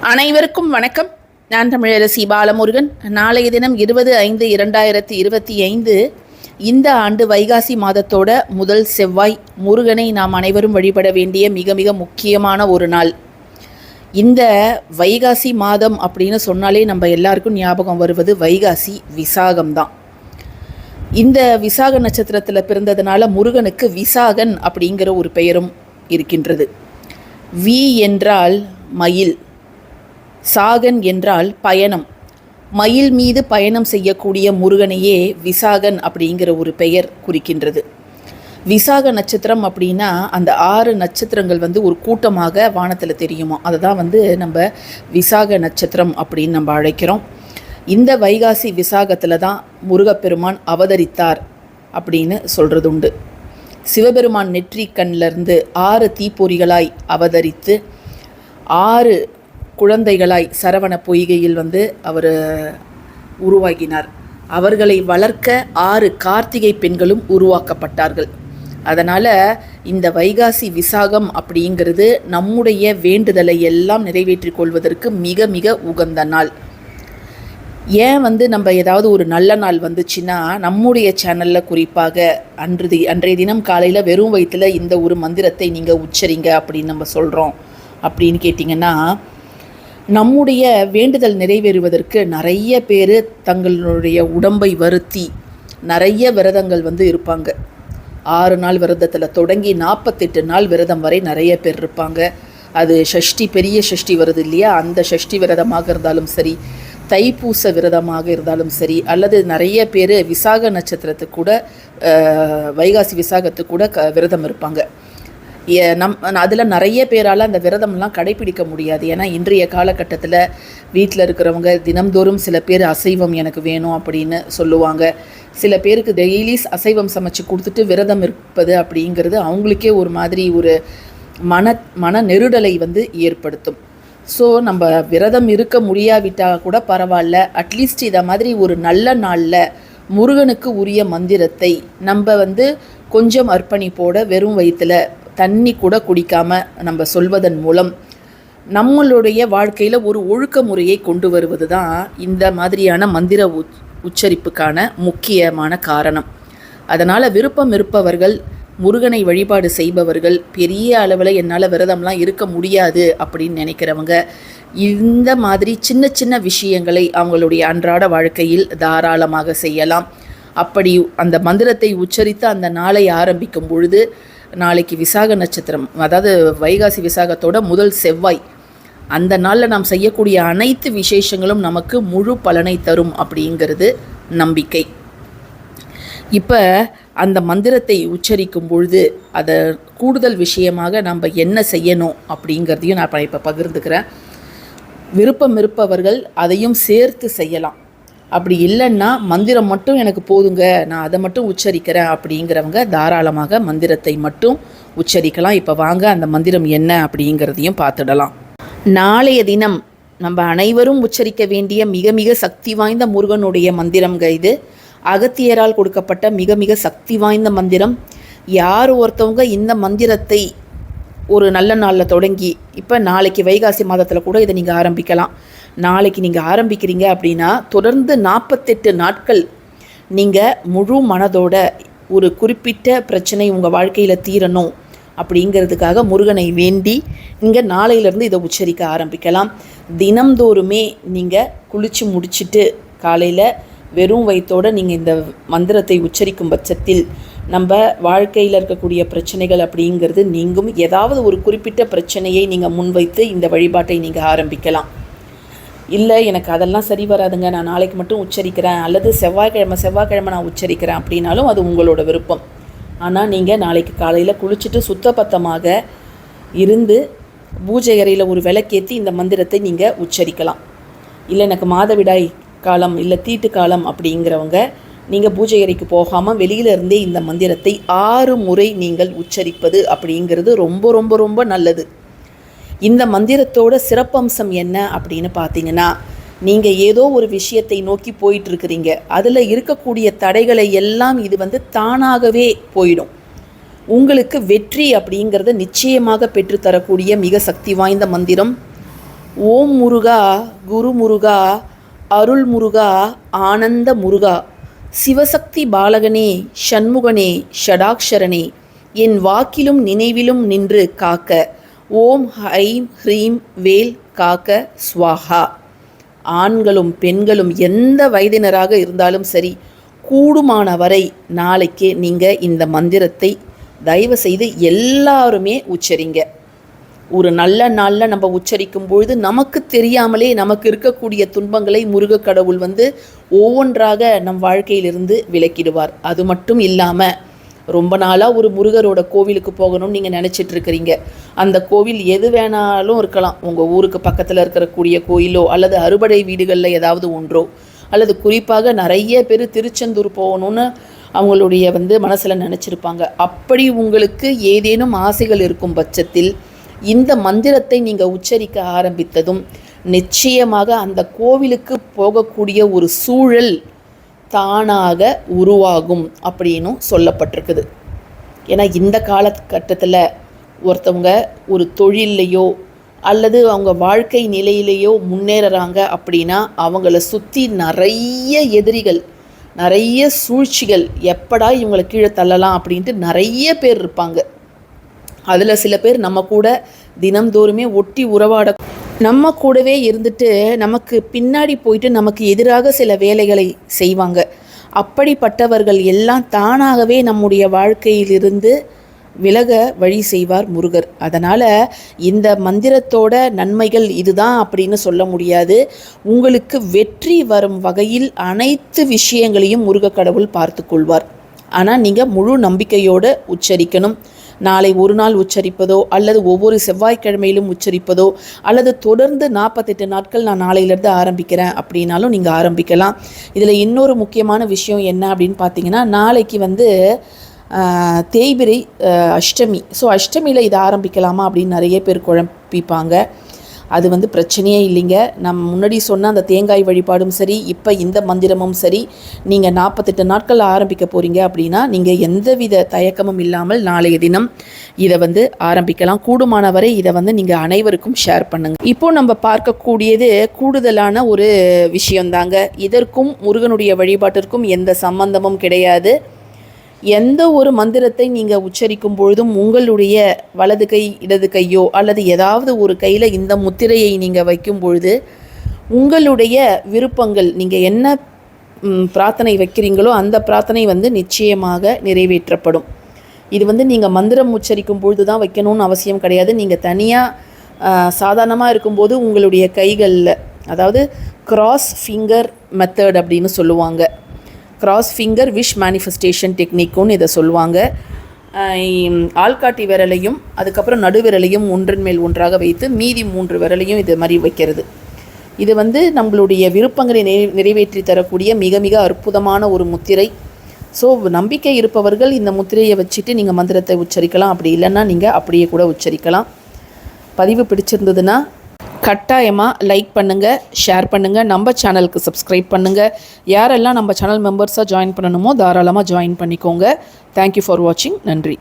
அனைவருக்கும் வணக்கம். நான் தமிழரசி பாலமுருகன். நாளைய தினம் இருபது ஐந்து இரண்டாயிரத்தி இருபத்தி ஐந்து இந்த ஆண்டு வைகாசி மாதத்தோட முதல் செவ்வாய். முருகனை நாம் அனைவரும் வழிபட வேண்டிய மிக மிக முக்கியமான ஒரு நாள். இந்த வைகாசி மாதம் அப்படின்னு சொன்னாலே நம்ம எல்லாருக்கும் ஞாபகம் வருவது வைகாசி விசாகம் தான். இந்த விசாக நட்சத்திரத்தில் பிறந்ததுனால முருகனுக்கு விசாகன் அப்படிங்கிற ஒரு பெயரும் இருக்கின்றது. வி என்றால் மயில். சாகன் என்றால் பயணம். மயில் மீது பயணம் செய்யக்கூடிய முருகனையே விசாகன் அப்படிங்கிற ஒரு பெயர் குறிக்கின்றது. விசாக நட்சத்திரம் அப்படின்னா அந்த ஆறு நட்சத்திரங்கள் வந்து ஒரு கூட்டமாக வானத்தில் தெரியுமா? அதை தான் வந்து நம்ம விசாக நட்சத்திரம் அப்படின்னு நம்ம அழைக்கிறோம். இந்த வைகாசி விசாகத்தில் தான் முருகப்பெருமான் அவதரித்தார் அப்படின்னு சொல்கிறது உண்டு சிவபெருமான் நெற்றி கண்ணிலிருந்து ஆறு தீப்பொறிகளாய் அவதரித்து ஆறு குழந்தைகளாய் சரவண பொய்கையில் வந்து அவர் உருவாகினார். அவர்களை வளர்க்க ஆறு கார்த்திகை பெண்களும் உருவாக்கப்பட்டார்கள். அதனால் இந்த வைகாசி விசாகம் அப்படிங்கிறது நம்முடைய வேண்டுதலை எல்லாம் நிறைவேற்றிக் கொள்வதற்கு மிக மிக உகந்த நாள். ஏன் வந்து நம்ம ஏதாவது ஒரு நல்ல நாள் வந்துச்சுன்னா நம்முடைய சேனலில் குறிப்பாக அன்று அன்றைய தினம் காலையில் வெறும் வயிற்றில் இந்த ஒரு மந்திரத்தை நீங்கள் உச்சரிங்க அப்படின்னு நம்ம சொல்கிறோம் அப்படின்னு கேட்டிங்கன்னா நம்முடைய வேண்டுதல் நிறைவேறுவதற்கு நிறைய பேர் தங்களுடைய உடம்பை வருத்தி நிறைய விரதங்கள் வந்து இருப்பாங்க. ஆறு நாள் விரதத்தில் தொடங்கி நாற்பத்தெட்டு நாள் விரதம் வரை நிறைய பேர் இருப்பாங்க. அது ஷஷ்டி பெரிய ஷஷ்டி வருது இல்லையா? அந்த ஷஷ்டி விரதமாக இருந்தாலும் சரி தைப்பூச விரதமாக இருந்தாலும் சரி அல்லது நிறைய பேர் விசாக நட்சத்திரத்துக்கு கூட வைகாசி விசாகத்துக்கு கூட க விரதம் இருப்பாங்க. நம் அதில் நிறைய பேரால் அந்த விரதம்லாம் கடைபிடிக்க முடியாது. ஏன்னா இன்றைய காலகட்டத்தில் வீட்டில் இருக்கிறவங்க தினம்தோறும் சில பேர் அசைவம் எனக்கு வேணும் அப்படின்னு சொல்லுவாங்க. சில பேருக்கு டெய்லி அசைவம் சமைச்சு கொடுத்துட்டு விரதம் இருப்பது அப்படிங்கிறது அவங்களுக்கே ஒரு மாதிரி ஒரு மன மன நெருடலை வந்து ஏற்படுத்தும். ஸோ நம்ம விரதம் இருக்க முடியாவிட்டால் கூட பரவாயில்ல. அட்லீஸ்ட் இதை மாதிரி ஒரு நல்ல நாளில் முருகனுக்கு உரிய மந்திரத்தை நம்ம வந்து கொஞ்சம் அர்ப்பணிப்போட வெறும் வயிற்றுல தண்ணி கூட குடிக்காமல் நம்ம சொல்வதன் மூலம் நம்மளுடைய வாழ்க்கையில் ஒரு ஒழுக்க முறையை கொண்டு வருவது தான் இந்த மாதிரியான மந்திர உச்சரிப்புக்கான முக்கியமான காரணம். அதனால் விருப்பம் இருப்பவர்கள் முருகனை வழிபாடு செய்பவர்கள் பெரிய அளவில் என்னால் விரதம்லாம் இருக்க முடியாது அப்படின்னு நினைக்கிறவங்க இந்த மாதிரி சின்ன சின்ன விஷயங்களை அவங்களுடைய அன்றாட வாழ்க்கையில் தாராளமாக செய்யலாம். அப்படி அந்த மந்திரத்தை உச்சரித்து அந்த நாளை ஆரம்பிக்கும் பொழுது நாளைக்கு விசாக நட்சத்திரம் அதாவது வைகாசி விசாகத்தோட முதல் செவ்வாய். அந்த நாளில் நாம் செய்யக்கூடிய அனைத்து விசேஷங்களும் நமக்கு முழு பலனை தரும் அப்படிங்கிறது நம்பிக்கை. இப்போ அந்த மந்திரத்தை உச்சரிக்கும் பொழுது அதை கூடுதல் விஷயமாக நம்ம என்ன செய்யணும் அப்படிங்கிறதையும் நான் இப்போ பகிர்ந்துக்கிறேன். விருப்பம் இருப்பவர்கள் அதையும் சேர்த்து செய்யலாம். அப்படி இல்லைன்னா மந்திரம் மட்டும் எனக்கு போதுங்க. நான் அதை மட்டும் உச்சரிக்கிறேன் அப்படிங்கிறவங்க தாராளமாக மந்திரத்தை மட்டும் உச்சரிக்கலாம். இப்போ வாங்க அந்த மந்திரம் என்ன அப்படிங்கிறதையும் பார்த்துடலாம். நாளைய தினம் நம்ம அனைவரும் உச்சரிக்க வேண்டிய மிக மிக சக்தி வாய்ந்த முருகனுடைய மந்திரம்ங்க இது. அகத்தியரால் கொடுக்கப்பட்ட மிக மிக சக்தி வாய்ந்த மந்திரம். யார் ஒருத்தவங்க இந்த மந்திரத்தை ஒரு நல்ல நாளில் தொடங்கி இப்போ நாளைக்கு வைகாசி மாதத்தில் கூட இதை நீங்கள் ஆரம்பிக்கலாம். நாளைக்கு நீங்கள் ஆரம்பிக்கிறீங்க அப்படின்னா தொடர்ந்து நாற்பத்தெட்டு நாட்கள் நீங்கள் முழு மனதோட ஒரு குறிப்பிட்ட பிரச்சனை உங்கள் வாழ்க்கையில் தீரணும் அப்படிங்கிறதுக்காக முருகனை வேண்டி இங்கே நாளையிலேருந்து இதை உச்சரிக்க ஆரம்பிக்கலாம். தினம்தோறுமே நீங்கள் குளித்து முடிச்சுட்டு காலையில் வெறும் வயிற்றோடு நீங்கள் இந்த மந்திரத்தை உச்சரிக்கும் பட்சத்தில் நம்ம வாழ்க்கையில் இருக்கக்கூடிய பிரச்சனைகள் அப்படிங்கிறது நீங்கும். ஏதாவது ஒரு குறிப்பிட்ட பிரச்சனையை நீங்கள் முன்வைத்து இந்த வழிபாட்டை நீங்கள் ஆரம்பிக்கலாம். இல்லை எனக்கு அதெல்லாம் சரி வராதுங்க நான் நாளைக்கு மட்டும் உச்சரிக்கிறேன் அல்லது செவ்வாய்க்கிழமை செவ்வாய்க்கிழமை நான் உச்சரிக்கிறேன் அப்படின்னாலும் அது உங்களோட விருப்பம். ஆனால் நீங்கள் நாளைக்கு காலையில் குளிச்சுட்டு சுத்தபத்தமாக இருந்து பூஜை அறையில் ஒரு விளக்கேற்றி இந்த மந்திரத்தை நீங்கள் உச்சரிக்கலாம். இல்லை எனக்கு மாதவிடாய் காலம் இல்லை தீட்டு காலம் அப்படிங்கிறவங்க நீங்கள் பூஜை அறைக்கு போகாமல் வெளியில இருந்தே இந்த மந்திரத்தை ஆறு முறை நீங்கள் உச்சரிப்பது அப்படிங்கிறது ரொம்ப ரொம்ப ரொம்ப நல்லது. இந்த மந்திரத்தோட சிறப்பம்சம் என்ன அப்படின்னு பார்த்தீங்கன்னா நீங்கள் ஏதோ ஒரு விஷயத்தை நோக்கி போயிட்டு இருக்கிறீங்க அதில் இருக்கக்கூடிய தடைகளை எல்லாம் இது வந்து தானாகவே போயிடும். உங்களுக்கு வெற்றி அப்படிங்கிறத நிச்சயமாக பெற்றுத்தரக்கூடிய மிக சக்தி வாய்ந்த மந்திரம். ஓம் முருகா குரு முருகா அருள் முருகா ஆனந்த முருகா. சிவசக்தி பாலகனே ஷண்முகனே ஷடாக்ஷரனே என் வாக்கிலும் நினைவிலும் நின்று காக்க ஓம் ஹைம் ஹ்ரீம் வேல் காக்க ஸ்வாஹா. ஆண்களும் பெண்களும் எந்த வயதினராக இருந்தாலும் சரி கூடுமான வரை நாளைக்கு நீங்கள் இந்த மந்திரத்தை தயவு செய்து எல்லாருமே உச்சரிங்க. ஒரு நல்ல நாளில் நம்ம உச்சரிக்கும் பொழுது நமக்கு தெரியாமலே நமக்கு இருக்கக்கூடிய துன்பங்களை முருக கடவுள் வந்து ஒவ்வொன்றாக நம் வாழ்க்கையிலிருந்து விலக்கிடுவார். அது மட்டும் இல்லாமல் ரொம்ப நாளாக ஒரு முருகரோட கோவிலுக்கு போகணும்னு நீங்கள் நினச்சிட்டு இருக்கிறீங்க. அந்த கோவில் எது வேணாலும் இருக்கலாம். உங்கள் ஊருக்கு பக்கத்தில் இருக்கக்கூடிய கோயிலோ அல்லது அறுபடை வீடுகளில் ஏதாவது ஒன்றோ அல்லது குறிப்பாக நிறைய பேர் திருச்செந்தூர் போகணும்னு அவங்களுடைய வந்து மனசில் நினச்சிருப்பாங்க. அப்படி உங்களுக்கு ஏதேனும் ஆசைகள் இருக்கும் பட்சத்தில் இந்த மந்திரத்தை நீங்கள் உச்சரிக்க ஆரம்பித்ததும் நிச்சயமாக அந்த கோவிலுக்கு போகக்கூடிய ஒரு சூழல் தானாக உருவாகும் அப்படின்னும் சொல்லப்பட்டிருக்குது. ஏன்னா இந்த காலகட்டத்தில் ஒருத்தவங்க ஒரு தொழில்லையோ அல்லது அவங்க வாழ்க்கை நிலையிலேயோ முன்னேறுறாங்க அப்படின்னா அவங்கள சுற்றி நிறைய எதிரிகள் நிறைய சூழ்ச்சிகள் எப்படா இவங்களை கீழே தள்ளலாம் அப்படின்ட்டு நிறைய பேர் இருப்பாங்க. அதில் சில பேர் நம்ம கூட தினம்தோறுமே ஒட்டி உறவாட நம்ம கூடவே இருந்துட்டு நமக்கு பின்னாடி போயிட்டு நமக்கு எதிராக சில வேலைகளை செய்வாங்க. அப்படிப்பட்டவர்கள் எல்லாம் தானாகவே நம்முடைய வாழ்க்கையிலிருந்து விலக வழி செய்வார் முருகர். அதனால் இந்த மந்திரத்தோட நன்மைகள் இதுதான் அப்படின்னு சொல்ல முடியாது. உங்களுக்கு வெற்றி வரும் வகையில் அனைத்து விஷயங்களையும் முருக கடவுள் பார்த்து கொள்வார். ஆனால் நீங்கள் முழு நம்பிக்கையோடு உச்சரிக்கணும். நாளை ஒரு நாள் உச்சரிப்பதோ அல்லது ஒவ்வொரு செவ்வாய்க்கிழமையிலும் உச்சரிப்பதோ அல்லது தொடர்ந்து நாற்பத்தெட்டு நாட்கள் நான் நாளையிலேருந்து ஆரம்பிக்கிறேன் அப்படின்னாலும் நீங்கள் ஆரம்பிக்கலாம். இதில் இன்னொரு முக்கியமான விஷயம் என்ன அப்படின்னு பார்த்தீங்கன்னா நாளைக்கு வந்து தேய்பிரை அஷ்டமி. ஸோ அஷ்டமியில் இதை ஆரம்பிக்கலாமா அப்படின்னு நிறைய பேர் குழம்பிப்பாங்க அது வந்து பிரச்சனையே இல்லைங்க. நம்ம முன்னாடி சொன்ன அந்த தேங்காய் வழிபாடும் சரி இப்போ இந்த மந்திரமும் சரி நீங்கள் நாற்பத்தெட்டு நாட்கள் ஆரம்பிக்க போகிறீங்க அப்படின்னா நீங்கள் எந்தவித தயக்கமும் இல்லாமல் நாளைய தினம் இதை வந்து ஆரம்பிக்கலாம். கூடுமானவரை இதை வந்து நீங்கள் அனைவருக்கும் ஷேர் பண்ணுங்க. இப்போ நம்ம பார்க்கக்கூடியது கூடுதலான ஒரு விஷயம்தாங்க. இதற்கும் முருகனுடைய வழிபாட்டிற்கும் எந்த சம்பந்தமும் கிடையாது. எந்த ஒரு மந்திரத்தை நீங்கள் உச்சரிக்கும் பொழுதும் உங்களுடைய வலது கை இடது கையோ அல்லது ஏதாவது ஒரு கையில் இந்த முத்திரையை நீங்கள் வைக்கும் பொழுது உங்களுடைய விருப்பங்கள் நீங்கள் என்ன பிரார்த்தனை வைக்கிறீங்களோ அந்த பிரார்த்தனை வந்து நிச்சயமாக நிறைவேற்றப்படும். இது வந்து நீங்கள் மந்திரம் உச்சரிக்கும் பொழுது தான் வைக்கணும்னு அவசியம் கிடையாது. நீங்கள் தனியாக சாதாரணமாக இருக்கும்போது உங்களுடைய கைகளில் அதாவது கிராஸ் ஃபிங்கர் மெத்தட் அப்படின்னு சொல்லுவாங்க. கிராஸ் ஃபிங்கர் விஷ் மேனிஃபெஸ்டேஷன் டெக்னிக்குன்னு இதை சொல்லுவாங்க. ஆள்காட்டி விரலையும் அதுக்கப்புறம் நடுவிரலையும் ஒன்றின் மேல் ஒன்றாக வைத்து மீதி மூன்று விரலையும் இது மாதிரி வைக்கிறது. இது வந்து நம்மளுடைய விருப்பங்களை நிறை நிறைவேற்றி தரக்கூடிய மிக மிக அற்புதமான ஒரு முத்திரை. ஸோ நம்பிக்கை இருப்பவர்கள் இந்த முத்திரையை வச்சுட்டு நீங்கள் மந்திரத்தை உச்சரிக்கலாம். அப்படி இல்லைன்னா நீங்கள் அப்படியே கூட உச்சரிக்கலாம். பதிவு பிடிச்சிருந்ததுன்னா கட்டாயமாக லைக் பண்ணுங்கள் ஷேர் பண்ணுங்கள் நம்ம சேனலுக்கு சப்ஸ்கிரைப் பண்ணுங்கள் யாரெல்லாம் நம்ம சேனல் மெம்பர்ஸாக ஜாயின் பண்ணணுமோ தாராளமாக ஜாயின் பண்ணிக்கோங்க. தேங்க்யூ ஃபார் வாட்சிங் நன்றி.